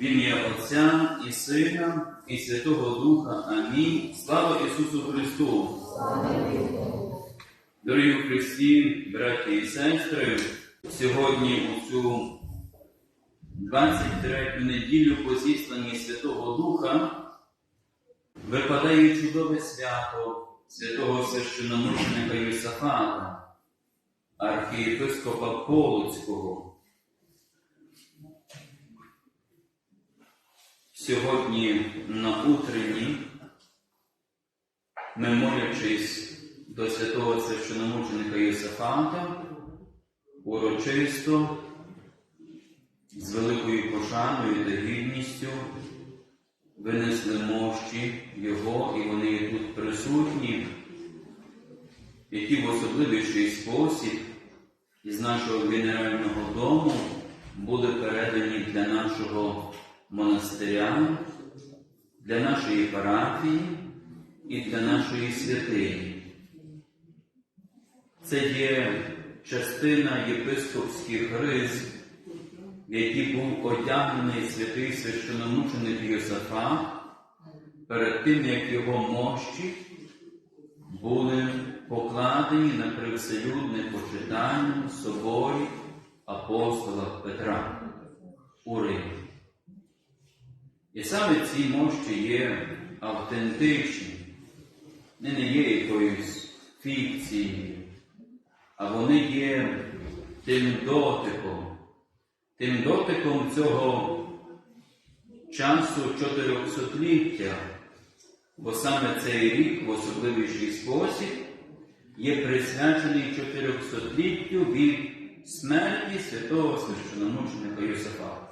В ім'я Отця і Сина, і Святого Духа. Амінь. Слава Ісусу Христу! Дорогі Христі, браті і сестри, сьогодні у цю 23 неділю по зісланні Святого Духа випадає чудове свято святого священомученика Йосафата, архієпископа Полоцького. Сьогодні на утренні ми молячись до святого священомученика Йосифата, урочисто, з великою пошаною та гідністю винесли мощі Його, і вони є тут присутні, які в особливіший спосіб із нашого генерального дому були передані для нашого монастиря, для нашої парафії і для нашої святині. Це є частина єпископських риз, в які був одягнений святий священомученик Йосафат перед тим, як його мощі були покладені на привселюдне почитання в соборі апостола Петра у Римі. І саме ці мощі є автентичні, вони не є якоюсь фікцією, а вони є тим дотиком, тим дотиком цього часу чотирьохсотліття, бо саме цей рік в особливіший спосіб є присвячений чотирьохсотліттю від смерті святого священомученика Йосифата.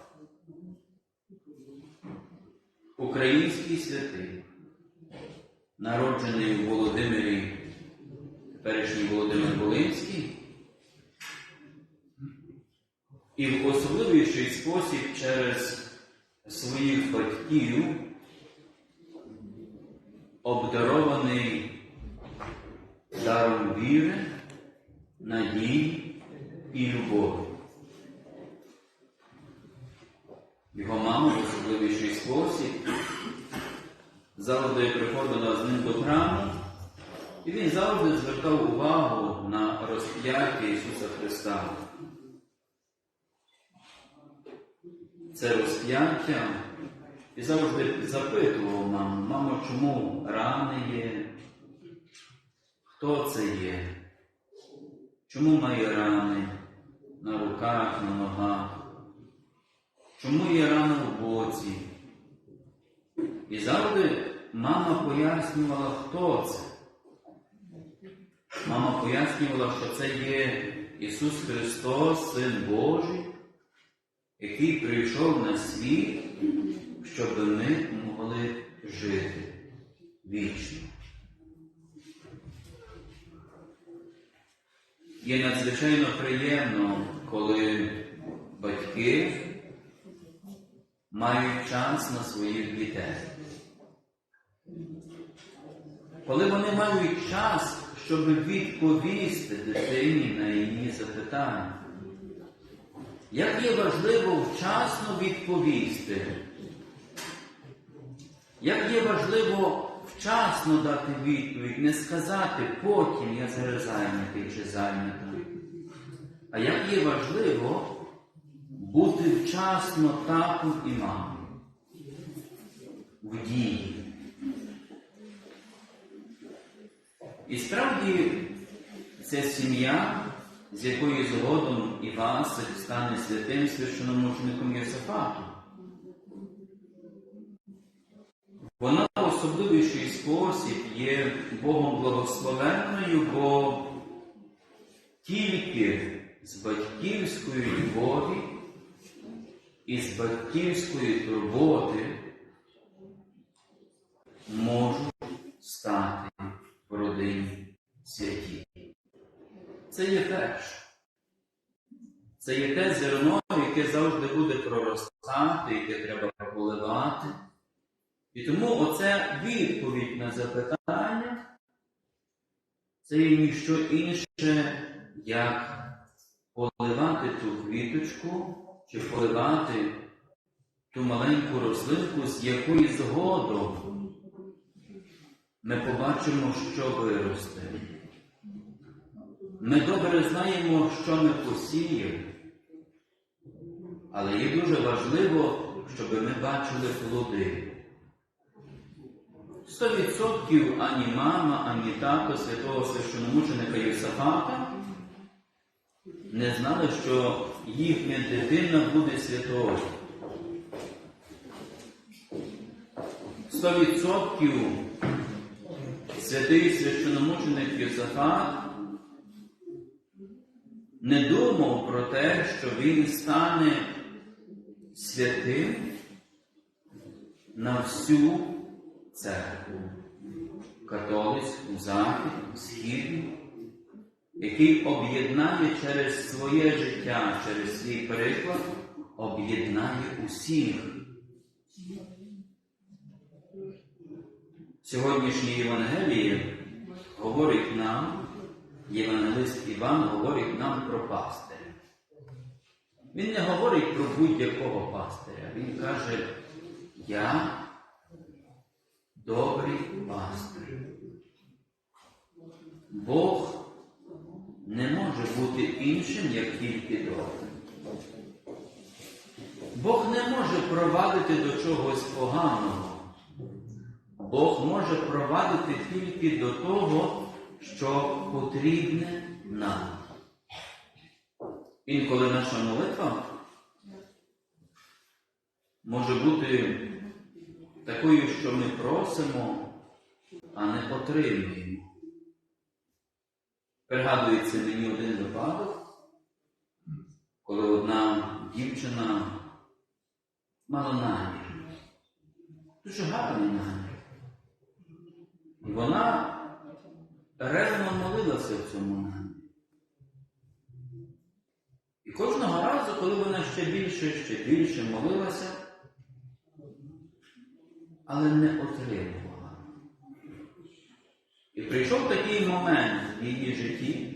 Український святий, народжений у Володимирі, теперішній Володимир Волинський, і в особливіший спосіб через своїх батьків обдарований даром віри, надії і любові. Його мама в особливіший спосіб завжди приходила з ним до храму, і він завжди звертав увагу на розп'яття Ісуса Христа. Це розп'яття і завжди запитував маму, мамо, чому рани є? Хто це є? Чому має рани на руках, на ногах? Чому є рана в боці? І завжди мама пояснювала, хто це. Мама пояснювала, що це є Ісус Христос, Син Божий, який прийшов на світ, щоб ми могли жити вічно. Є надзвичайно приємно, коли батьки мають час на своїх дітей. Коли вони мають час, щоб відповісти дитині на її запитання. Як є важливо вчасно відповісти? Як є важливо вчасно дати відповідь, не сказати потім я зараз зайнятий чи зайнятий. А як є важливо бути вчасно татом і мамою в дії. І справді це сім'я, з якої згодом Івасик стане святим священомучеником Йосифатом. Вона в особливіший спосіб є Богом благословенною, бо тільки з батьківської любові і з батьківської турботи можуть стати в родині святі. Це є перше. Це є те зерно, яке завжди буде проростати, яке треба поливати. І тому оце відповідь на запитання це є ніщо інше, як поливати ту квіточку чи поливати ту маленьку рослинку, з якої згодом ми побачимо, що виросте. Ми добре знаємо, що ми посіяли, але є дуже важливо, щоб ми бачили плоди. Сто відсотків ані мама, ані тато святого священомученика Йосафата не знали, що їхня дитина буде святою. Сто відсотків святий священомученик Йосафат не думав про те, що він стане святим на всю церкву, католицьку, західну, східну, який об'єднає через своє життя, через свій приклад, об'єднає усіх. Сьогоднішнє Євангеліє говорить нам, Євангелист Іван говорить нам про пастиря. Він не говорить про будь-якого пастиря. Він каже, я добрий пастир. Бог може бути іншим, як тільки добрим. Бог не може провадити до чогось поганого. Бог може провадити тільки до того, що потрібне нам. Інколи наша молитва може бути такою, що ми просимо, а не отримуємо. Пригадується мені один випадок, коли одна дівчина мала намір, дуже гарний намір. І вона ревно молилася в цьому намірі. І кожного разу, коли вона ще більше, ще більше молилася, але не отримувала. І прийшов такий момент в її житті,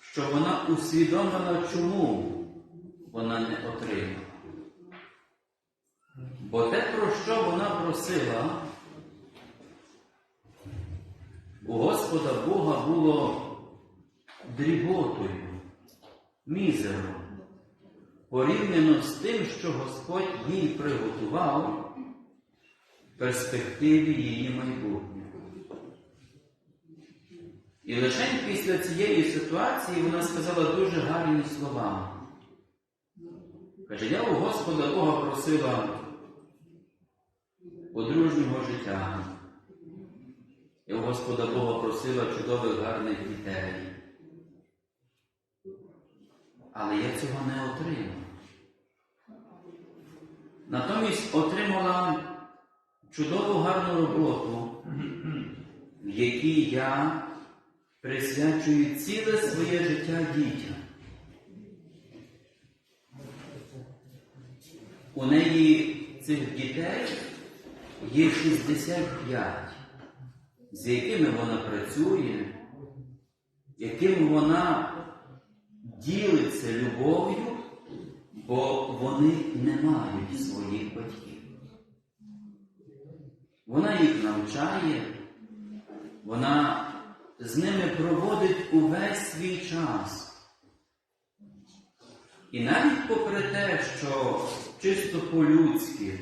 що вона усвідомила, чому вона не отримала. Бо те, про що вона просила, у Господа Бога було дріботою, мізером, порівняно з тим, що Господь їй приготував перспективі її майбутнього. І лише після цієї ситуації вона сказала дуже гарні слова. Каже, я у Господа Бога просила подружнього життя. Я у Господа Бога просила чудових гарних дітей. Але я цього не отримав. Натомість отримала чудову гарну роботу, в якій я присвячую ціле своє життя дітям. У неї цих дітей є 65, з якими вона працює, яким вона ділиться любов'ю, бо вони не мають своїх батьків. Вона їх навчає, вона з ними проводить увесь свій час. І навіть попри те, що чисто по-людськи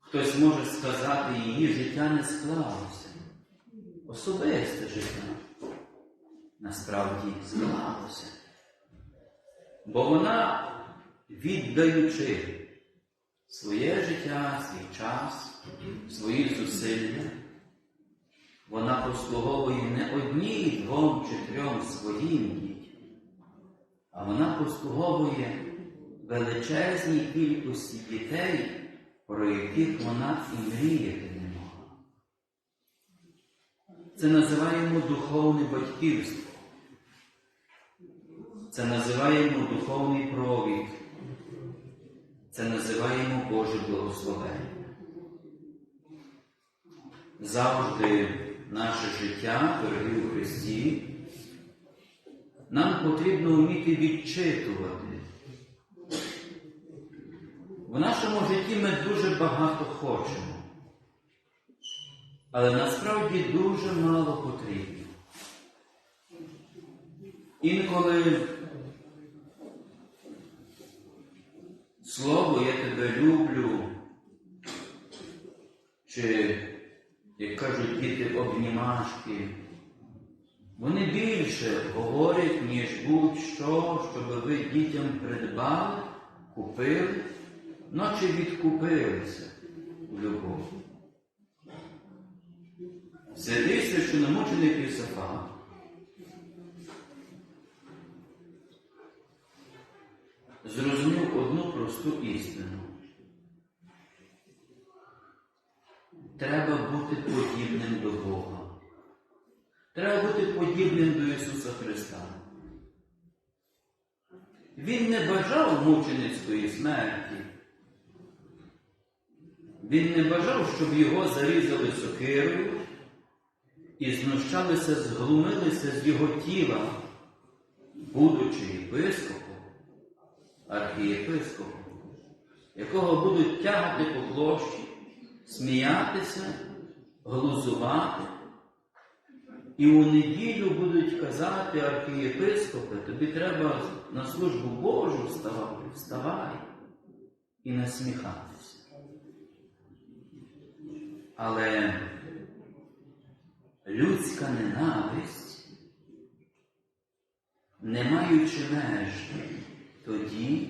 хтось може сказати, її життя не склалося. Особисте життя насправді склалося. Бо вона, віддаючи своє життя, свій час, свої зусилля, вона послуговує не одній, двом чи трьом своїм дітям, а вона послуговує величезній кількості дітей, про яких вона і мріяти не могла. Це називаємо духовне батьківство. Це називаємо духовний провід. Це називаємо Боже благословення. Завжди наше життя, дорогі у Христі, нам потрібно вміти відчитувати. В нашому житті ми дуже багато хочемо, але насправді дуже мало потрібно. Інколи слово я тебе люблю, чи, як кажуть діти, обнімашки, вони більше говорять, ніж будь-що, щоб ви дітям придбали, купили, наче відкупилися в любов. Святий священомученик Ісафа зрозумів одну просту істину. Треба бути подібним до Бога. Треба бути подібним до Ісуса Христа. Він не бажав мученицької смерті. Він не бажав, щоб його зарізали сокирою і знущалися, зглумилися з його тіла, будучи єпископом, архієпископом, якого будуть тягати по площі, сміятися, глузувати. І у неділю будуть казати архієпископи, тобі треба на службу Божу вставати, вставай і насміхатися. Але людська ненависть, не маючи меж тоді,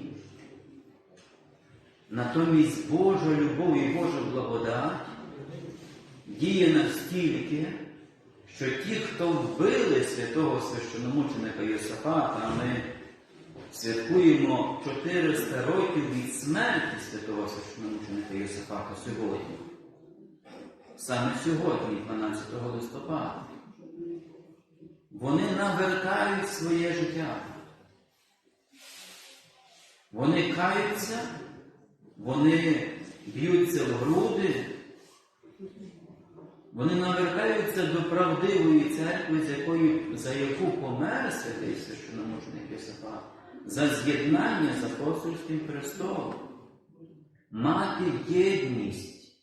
натомість Божа любов і Божа благодать діє настільки, що ті, хто вбили святого священомученика Йосафата, а ми святкуємо 400 років від смерті святого священомученика Йосафата сьогодні. Саме сьогодні, 12 листопада, вони навертають своє життя. Вони каються, вони б'ються в груди, вони навертаються до правдивої церкви, з якої, за яку помер святий священомученик Йосифат, за з'єднання з апостольським престолом, мати єдність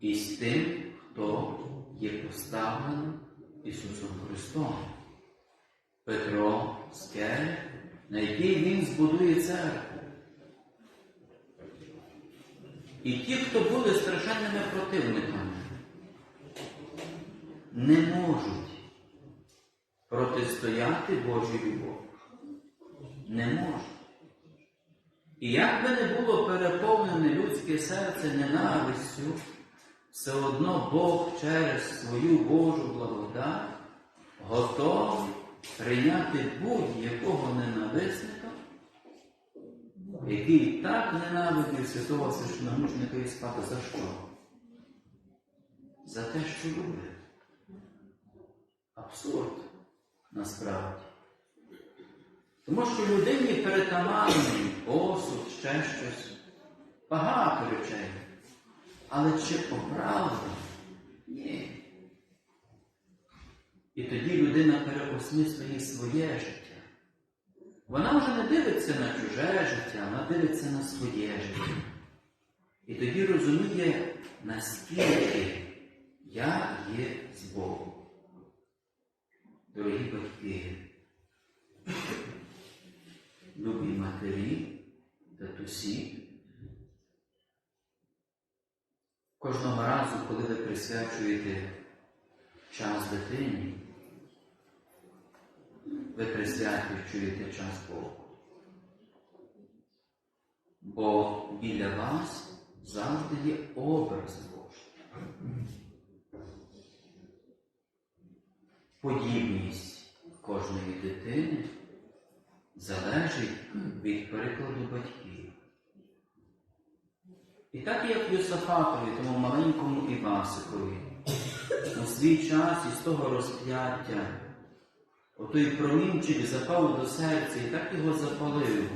із тим, хто є поставленим Ісусом Христом. Петро скель, на якій Він збудує церкву. І ті, хто були страшенними противниками, не можуть протистояти Божій любові. Не можуть. І як би не було переповнене людське серце ненавистю, все одно Бог через свою Божу благодать готовий прийняти будь-якого ненависника, який так ненавидів святого священомученика Іспата. За що? За те, що любить. Абсурд насправді. Тому що людині перетаманний посуд, ще щось, багато речей. Але чи оправдано? Ні. І тоді людина переосмислює своє життя. Вона вже не дивиться на чуже життя, вона дивиться на своє життя. І тоді розуміє, наскільки я є з Богом. Дорогі батьки, любі матері, татусі, кожного разу, коли ви присвячуєте час дитині, ви присвячуєте час Богу. Бо біля вас завжди є образ Божий. Подібність кожної дитини залежить від прикладу батьків. І так як Йосафатові, тому маленькому Івасикові, у свій час із того розп'яття, отой промінчик запав до серця і так його запалив,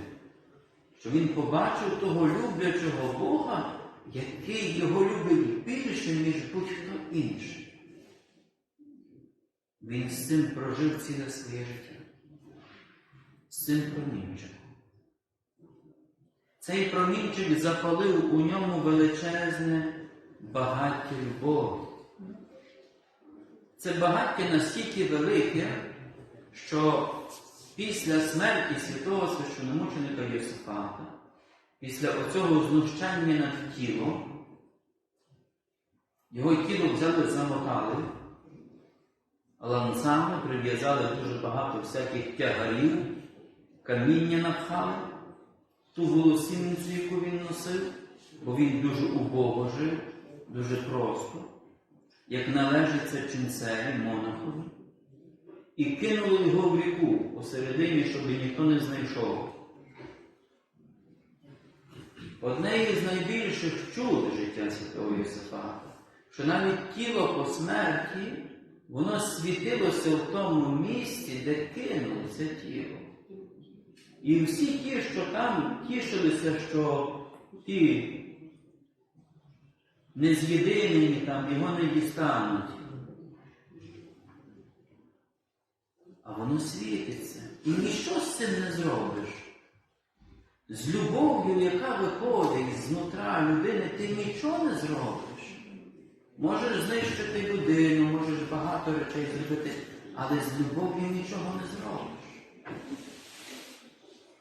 що він побачив того люблячого Бога, який його любить більше, ніж будь-хто інший. Він з цим прожив ціле своє життя. син промінчик. Цей промінчик запалив у ньому величезне багаття любові. Це багаття настільки велике, що після смерті святого священомученика Йосифата, після оцього знущання над тілом, його тіло взяли, замотали, ланцами прив'язали дуже багато всяких тягарів, каміння напхали, ту волосінницю, яку він носив, бо він дуже убого жив, дуже просто, як належиться ченцеві, монахові, і кинули його в ріку посередині, щоб ніхто не знайшов. Одне із найбільших чуд життя святого Йосифата, що навіть тіло по смерті, воно світилося в тому місці, де кинули це тіло. І всі ті, що там тішилися, що ті нез'єдині там його не дістануть. А воно світиться. І нічого з цим не зробиш. З любов'ю, яка виходить знутра людини, ти нічого не зробиш. Можеш знищити людину, можеш багато речей зробити, але з любов'ю нічого не зробиш.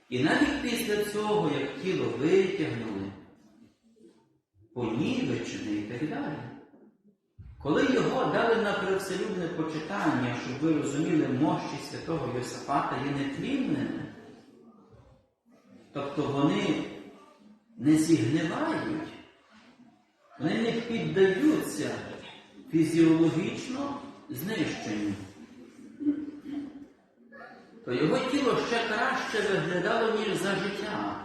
І навіть після цього, як тіло витягнули, понівечене і так далі. Коли його дали на привселюдне почитання, щоб ви розуміли, мощі святого Йосифата є нетлінними, тобто вони не зігнивають, вони не піддаються фізіологічно знищенню, то його тіло ще краще виглядало, ніж за життя.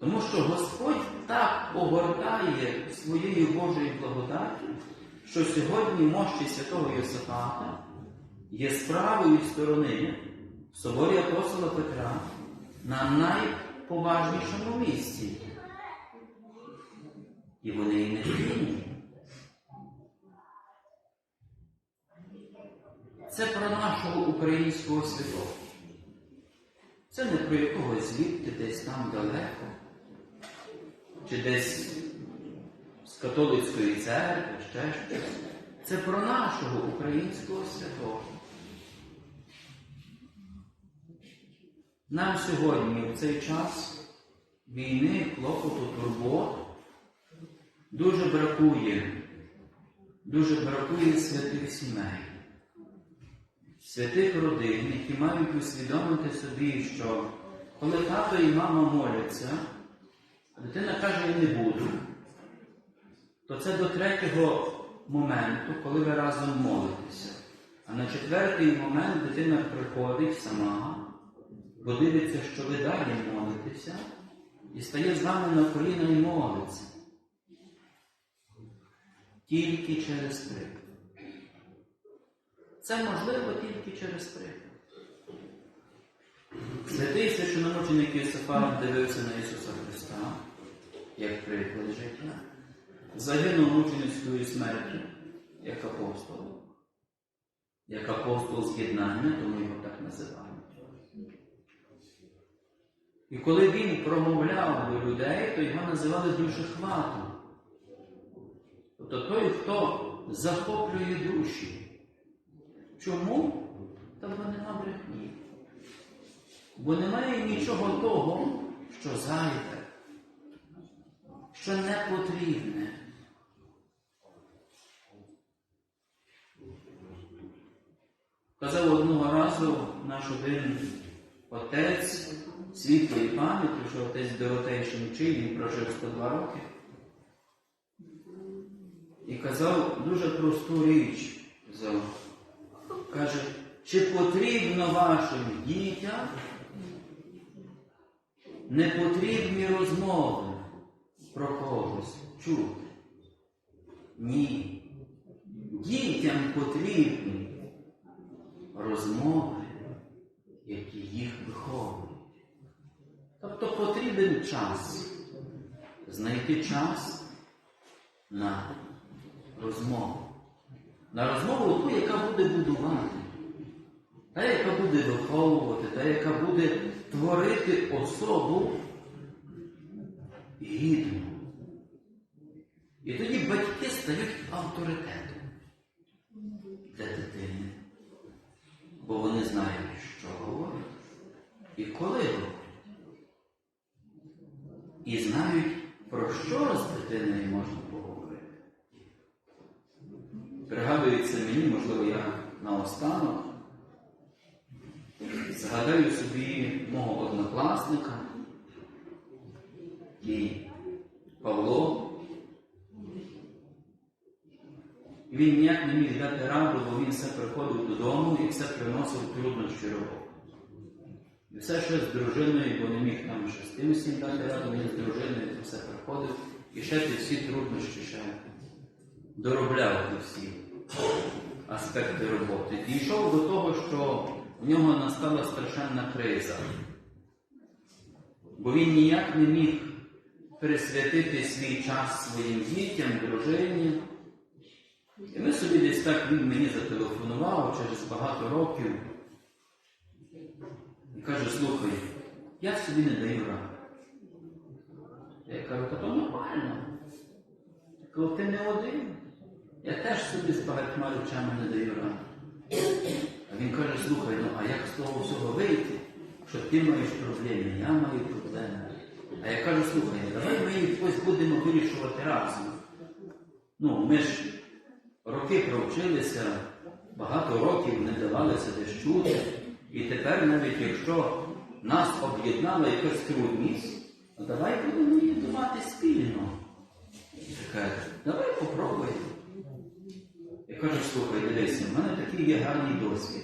Тому що Господь так огортає своєю Божою благодаттю, що сьогодні мощі святого Йосифата є справою сторони в соборі апостола Петра на найповажнішому місці. І вони і не тлінні. Це про нашого українського святого. Це не про якогось звідти десь там далеко, чи десь з католицької церкви, ще щось. Це про нашого українського святого. Нам сьогодні в цей час війни, клопоту, турбот дуже бракує, дуже бракує святих сімей святих родин, які мають усвідомити собі, що коли тато і мама моляться, дитина каже, я не буду, то це до третього моменту, коли ви разом молитеся. А на четвертий момент дитина приходить сама, бо дивиться, що ви далі молитеся, і стає з вами на коліна і молиться. Тільки через приклад. Це можливо тільки через приклад. Святий священомученик Йосифат дивився на Ісуса Христа як приклад життя, загинув мученицькою смертю як апостол, як апостол з'єднання, тому його так називають. І коли він промовляв до людей, то його називали душехватом. Тобто той, хто захоплює душі. Чому? Та бо нема брехні. Бо немає нічого того, що зайве, що не потрібне. Казав одного разу наш один отець світлої пам'яті, що отець Доротей Шемчий, він прожив 102 роки. І казав дуже просту річ. Казав, Каже, чи потрібно вашим дітям непотрібні розмови про когось чути? Ні. Дітям потрібні розмови, які їх виховують. Тобто потрібен час, знайти час на розмову на розмову ту, яка буде будувати. та, яка буде виховувати, та, яка буде творити особу гідну. І тоді батьки стають авторитетом для дитини, бо вони знають, що говорять і коли говорять. І знають, про що з дитиною можна поговорити. Пригадується мені, можливо, я наостанок згадаю собі мого однокласника і Павло. Він ніяк не міг дати раду, бо він все приходив додому і все приносив труднощі роботи. І все ще з дружиною, бо не міг там ще з тим всім дати раду, він з дружиною все приходив. І ще ті всі труднощі ще доробляв ті всі аспекти роботи. Дійшов до того, що в нього настала страшенна криза. Бо він ніяк не міг присвятити свій час своїм дітям, дружині. І ми собі десь так він мені зателефонував через багато років і каже, слухай, я собі не даю ради. Я кажу, то нормально. Кажу, ти не один. Я теж собі з багатьма речами не даю ради. А він каже, слухай, ну а як з того всього вийти, що ти маєш проблеми, я маю проблеми. А я кажу, слухай, давай ми їх будемо вирішувати разом. Ну, ми ж роки провчилися, багато років не давалися десь чути. І тепер, навіть якщо нас об'єднала якась трудність, ну давай будемо її думати спільно. І така, давай попробуємо. Я кажу, слухай, дивися, в мене такий є гарний досвід,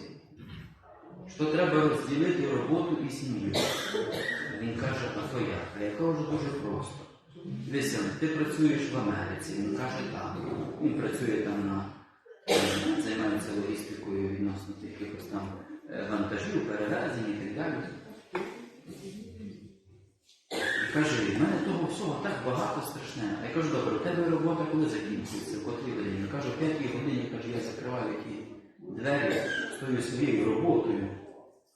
що треба розділити роботу і сім'ю. Він каже, а то як? А я кажу дуже просто. Дивися, ти працюєш в Америці, він каже так. Він працює там на е, займається логістикою відносно якихось там е, вантажів, перевезень і так далі. Каже, в мене того всього так багато страшне. А я кажу, добре, у тебе робота коли закінчується, в котрій годині? Він каже, о п'ятій годині, каже, я закриваю ті двері, стою своєю роботою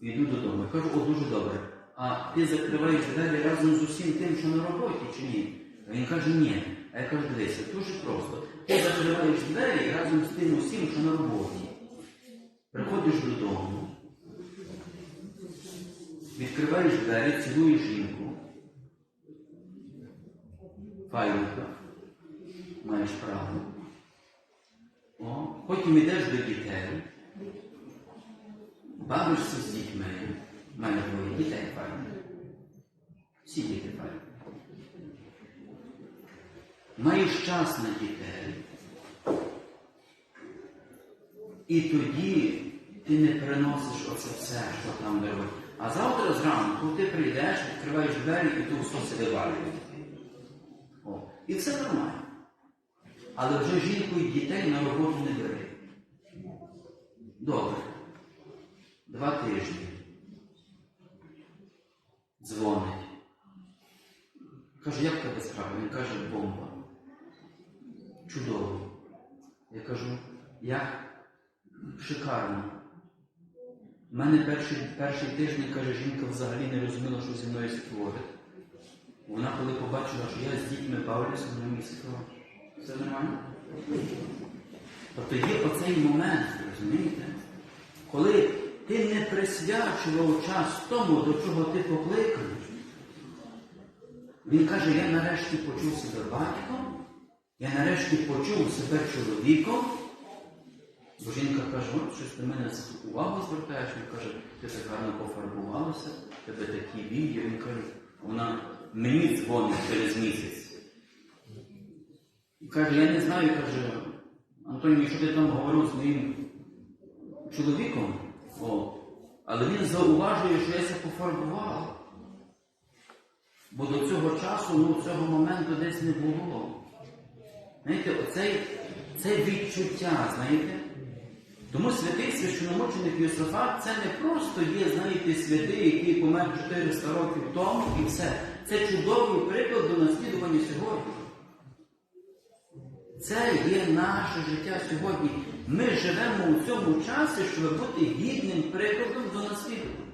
йду додому. Я кажу, о, дуже добре. А ти закриваєш двері разом з усім тим, що на роботі, чи ні? Він каже, ні. А я кажу, дивися, дуже просто. Ти закриваєш двері разом з тим усім, що на роботі. Приходиш додому, відкриваєш двері, цілуєш жінку. Файненько. Маєш право. О, потім йдеш до дітей, бавишся з дітьми. Мене двоє дітей файні. Всі діти. Маєш час на дітей. І тоді ти не приносиш оце все, що там робить. А завтра зранку ти прийдеш, відкриваєш двері і тут все вивалює. О, і все нормально. Але вже жінку і дітей на роботу не бери. Добре. Два тижні. Дзвонить. Каже, як тебе справа? Він каже, бомба. Чудово. Я кажу, як? Шикарно. У мене перший, перший тиждень, каже, жінка взагалі не розуміла, що зі мною створить. Вона коли побачила, що я з дітьми бавлюся, вона мені сказала, все нормально. Тобто є оцей момент, розумієте? Коли ти не присвячував час тому, до чого ти покликаний. Він каже, я нарешті почув себе батьком, я нарешті почув себе чоловіком. Бо жінка каже, от щось ти мене увагу звертаєш, він каже, ти так гарно пофарбувалася, тебе такі вії. Він каже, вона мені дзвонить через місяць. І каже, я не знаю, каже, Антоній, що ти там говорив з моїм чоловіком, О, але він зауважує, що я це пофарбувала. Бо до цього часу, ну, цього моменту десь не було. Знаєте, оцей, це відчуття, знаєте? Тому святий священомученик Йосифат це не просто є, знаєте, святий, який помер 400 років тому і все. Це чудовий приклад до наслідування сьогодні. Це є наше життя сьогодні. Ми живемо у цьому часі, щоб бути гідним прикладом до наслідування.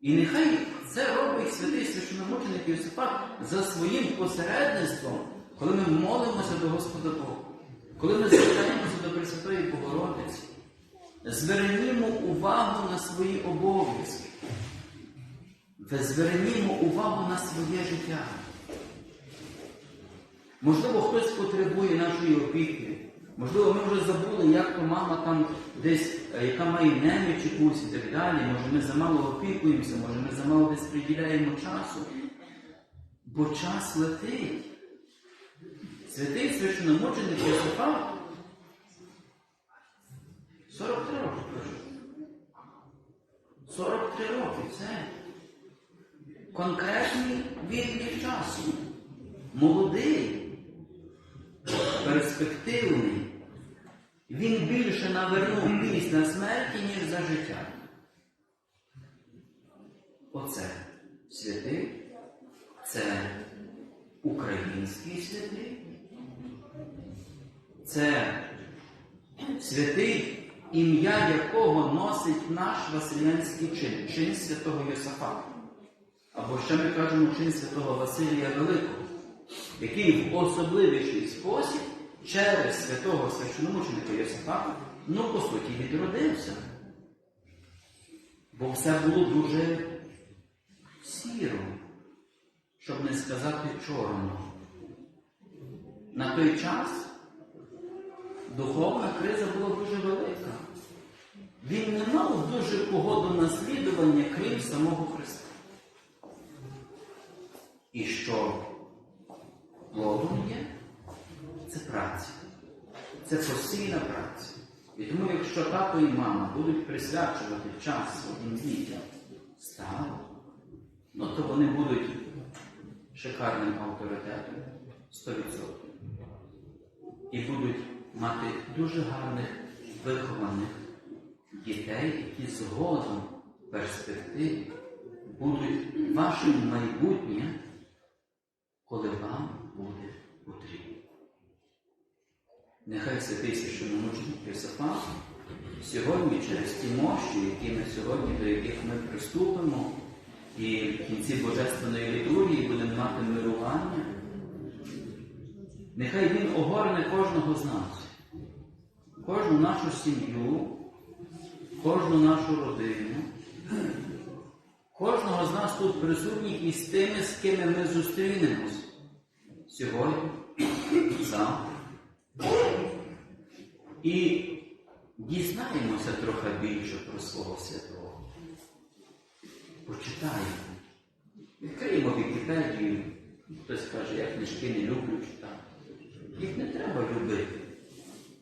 І нехай це робить святий священомученик Йосифат за своїм посередництвом, коли ми молимося до Господа Бога, коли ми звертаємося до Пресвятої Богородиці. Звернімо увагу на свої обов'язки. Звернімо увагу на своє життя. Можливо, хтось потребує нашої опіки. Можливо, ми вже забули, як то мама там десь, е, яка має неміч якусь і так далі. Може, ми замало опікуємося, може, ми замало десь приділяємо часу. Бо час летить. Святий священомученик Йосифат 43 роки прожив. 43 роки це конкретний відлік часу. Молодий, перспективний. Він більше навернув після смерті, ніж за життя. Оце святий, це український святий, це святий, ім'я якого носить наш Василянський чин, чин святого Йосафата. Або ще ми кажемо чин святого Василія Великого, який в особливіший спосіб через святого священомученика Йосифата, ну, по суті, відродився. Бо все було дуже сіро, щоб не сказати чорно. На той час духовна криза була дуже велика. Він не мав дуже кого до наслідування, крім самого Христа. І що плодом є? Це праця. Це постійна праця. І тому, якщо тато і мама будуть присвячувати час своїм дітям ставу, ну то вони будуть шикарним авторитетом 100%. І будуть мати дуже гарних вихованих дітей, які згодом в перспективі будуть вашим майбутнім, коли вам буде потрібно. Нехай святий священомученик Йосифат сьогодні через ті мощі, які ми сьогодні, до яких ми приступимо, і в кінці Божественної літургії будемо мати мирування, нехай він огорне кожного з нас, кожну нашу сім'ю, кожну нашу родину, кожного з нас тут присутніх і з тими, з ким ми зустрінемось. Сьогодні, завтра. І дізнаємося трохи більше про свого святого. Почитаємо. Відкриємо Вікіпедію. Хтось каже, я книжки не люблю читати. Їх не треба любити.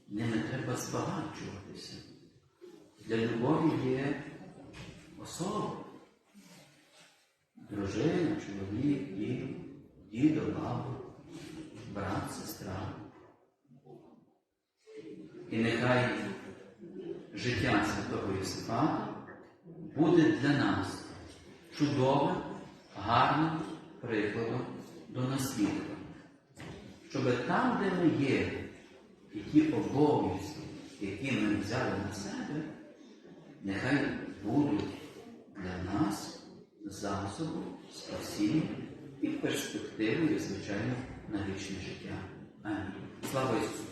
Ними треба збагачуватися. Для любові є особа. Дружина, чоловік, дід, дідо, баба, брат, сестра. І нехай життя Святого Йосифата буде для нас чудовим, гарним прикладом до наслідування. Щоб там, де ми є, і ті обов'язки, які ми взяли на себе, нехай будуть для нас засобом спасіння і перспективою, звичайно, на вічне життя. Амінь. Слава Ісусу!